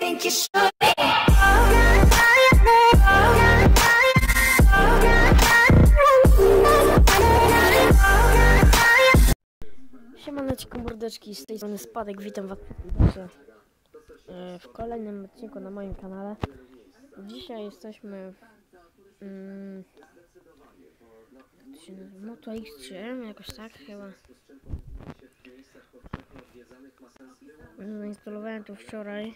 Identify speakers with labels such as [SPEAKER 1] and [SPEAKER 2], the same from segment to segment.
[SPEAKER 1] think you should.
[SPEAKER 2] Siemaneczko mordeczki, z tej strony Spadek, witam was e, w kolejnym odcinku na moim kanale. Dzisiaj jesteśmy w mm, jak to się nazywa? Moto X3, jakoś tak chyba. Zainstalowałem to wczoraj.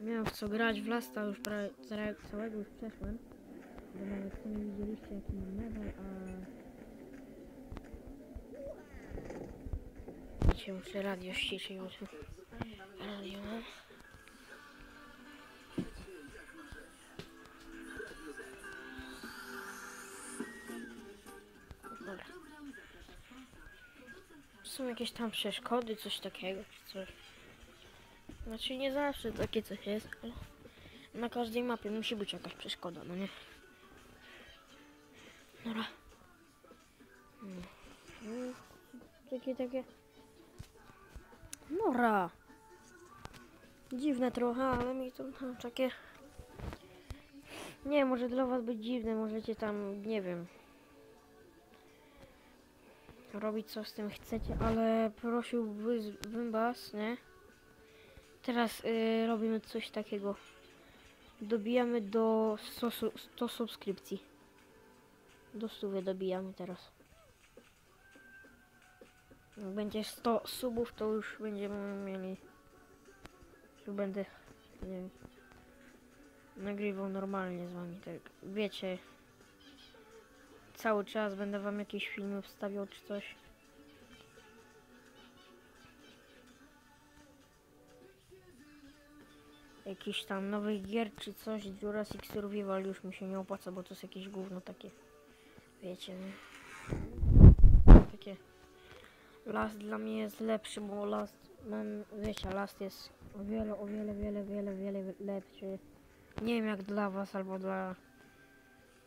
[SPEAKER 2] Miałem w co grać, w Lasta już prawie całe- całego już przeszłem. Bo nawet sami widzieliście jaki mam level, a Dzisiaj muszę radio ściszyć, bo tu radio. Są jakieś tam przeszkody, coś takiego, czy coś. Znaczy nie zawsze takie coś jest, ale na każdej mapie musi być jakaś przeszkoda, no nie? Dobra. Mm, Takie, takie... Nora. Dziwne trochę, ale mi to no, takie... Nie, może dla was być dziwne, możecie tam, nie wiem... Robić co z tym chcecie, ale prosiłbym was, nie? Teraz y, robimy coś takiego. Dobijamy do 100, su- 100 subskrypcji. Do 100 dobijamy teraz. Jak będzie 100 subów, to już będziemy mieli. Już będę, nie wiem, nagrywał normalnie z wami, tak wiecie. Cały czas będę wam jakieś filmy wstawiał czy coś. Jakiś tam nowych gier czy coś, Jurassic Survival już mi się nie opłaca, bo to jest jakieś gówno takie. Wiecie, nie? Takie. Last dla mnie jest lepszy, bo Last, mam, wiecie, Last jest o wiele, o wiele, wiele, wiele, wiele lepszy. Nie wiem jak dla was albo dla,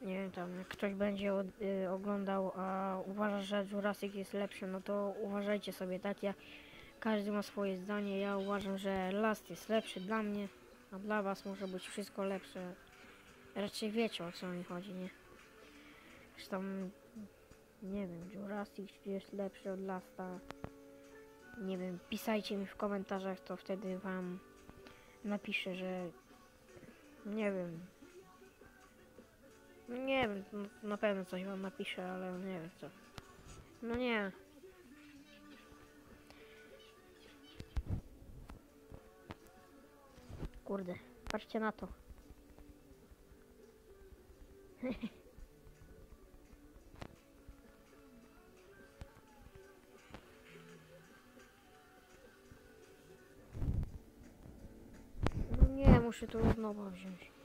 [SPEAKER 2] nie wiem tam, jak ktoś będzie od, y, oglądał, a uważa, że Jurassic jest lepszy, no to uważajcie sobie, tak? Ja, każdy ma swoje zdanie, ja uważam, że Last jest lepszy dla mnie, a dla was może być wszystko lepsze. Raczej wiecie o co mi chodzi, nie? Zresztą nie wiem, Jurassic jest lepszy od Lasta. Nie wiem, pisajcie mi w komentarzach, to wtedy wam napiszę, że nie wiem. Nie wiem, no, na pewno coś wam napiszę, ale nie wiem co. No nie. Kurde, patrzcie na to. Nie, muszę to od nowa wziąć.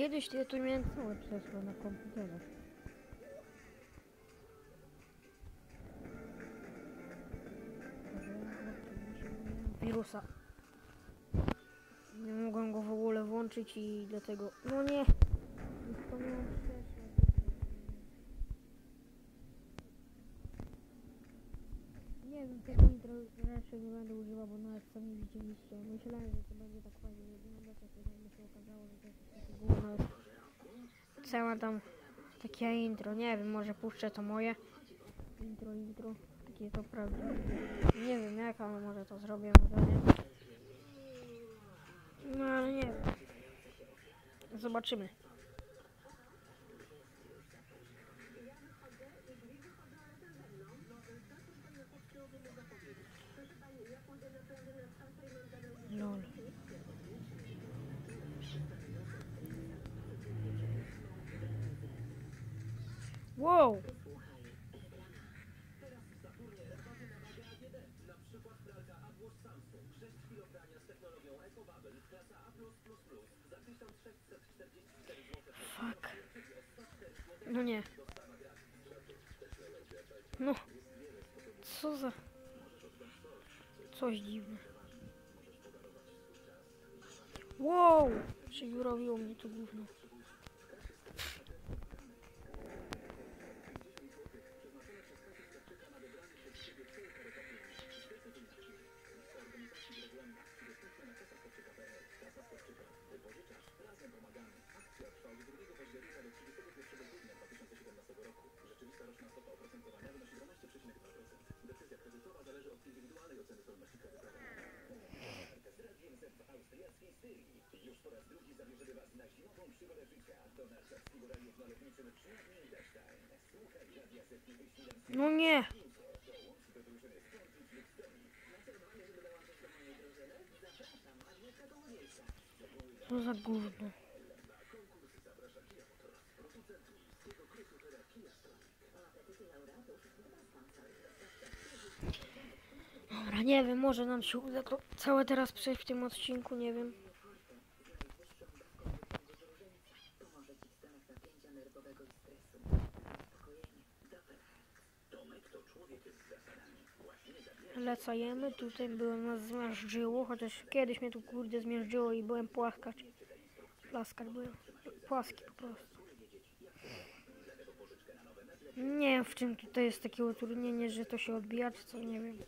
[SPEAKER 2] Kiedyś to ja tu miałem całe krzesło na komputerze. Wirusa. Nie mogłem go w ogóle włączyć i dlatego... No nie! Już to miałem krzesło. Nie wiem, tego intro raczej nie będę używał, bo nawet sami widzieliście. Myślałem, że to będzie tak fajnie wyglądać, a później się okazało, że to jest takie gówno. Mam tam takie intro, nie wiem, może puszczę to moje. Intro, intro, takie to prawdziwe. Nie wiem jak, ale może to zrobię, może nie. No ale nie wiem. Zobaczymy. Lol. Wow! Fuck. No nie. No. Co za... Coś dziwne. Wow! Przywiórowiło mnie to gówno. No nie! Co za gówno. Dobra, nie wiem, może nam się uda to całe teraz przejść w tym odcinku, nie wiem. Lecajemy, tutaj było nas zmiażdżyło, chociaż kiedyś mnie tu kurde zmiażdżyło i byłem płaskacz. Plaskacz byłem. Płaski po prostu. Nie wiem w czym tutaj jest takie utrudnienie, że to się odbija, czy co, nie wiem.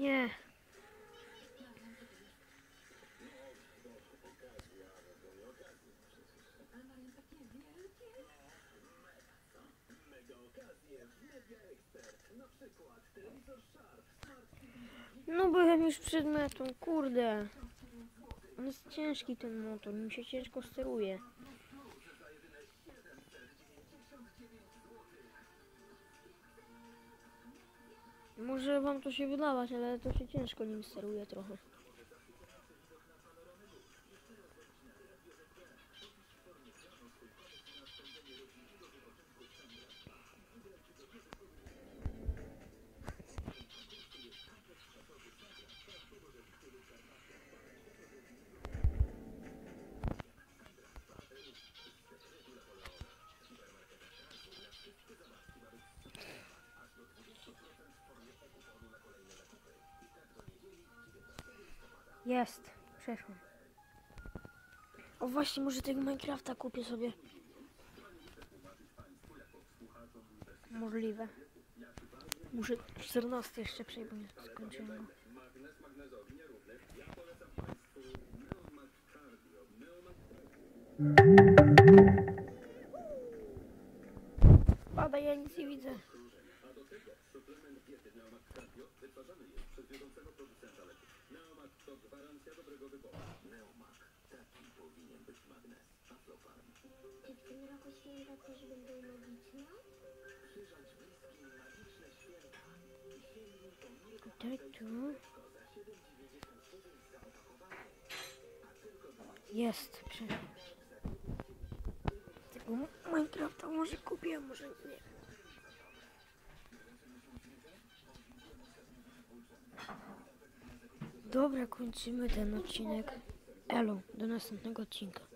[SPEAKER 2] Nie. No byłem już przed metą, kurde. On jest ciężki ten motor, mi się ciężko steruje. Może wam to się wydawać, ale to się ciężko nim steruje trochę. Jest, przeszło. O właśnie, może tego Minecrafta kupię sobie. Możliwe. Muszę 14 jeszcze przejść, bo nie skończyłem go. Pada, ja nic nie widzę.
[SPEAKER 1] Czy w tym roku święta też będą magiczne?
[SPEAKER 2] Tutaj tu. Jest, przeszło. Tego Minecrafta może kupię, może nie. Dobra, kończymy ten odcinek. Elo, do następnego odcinka.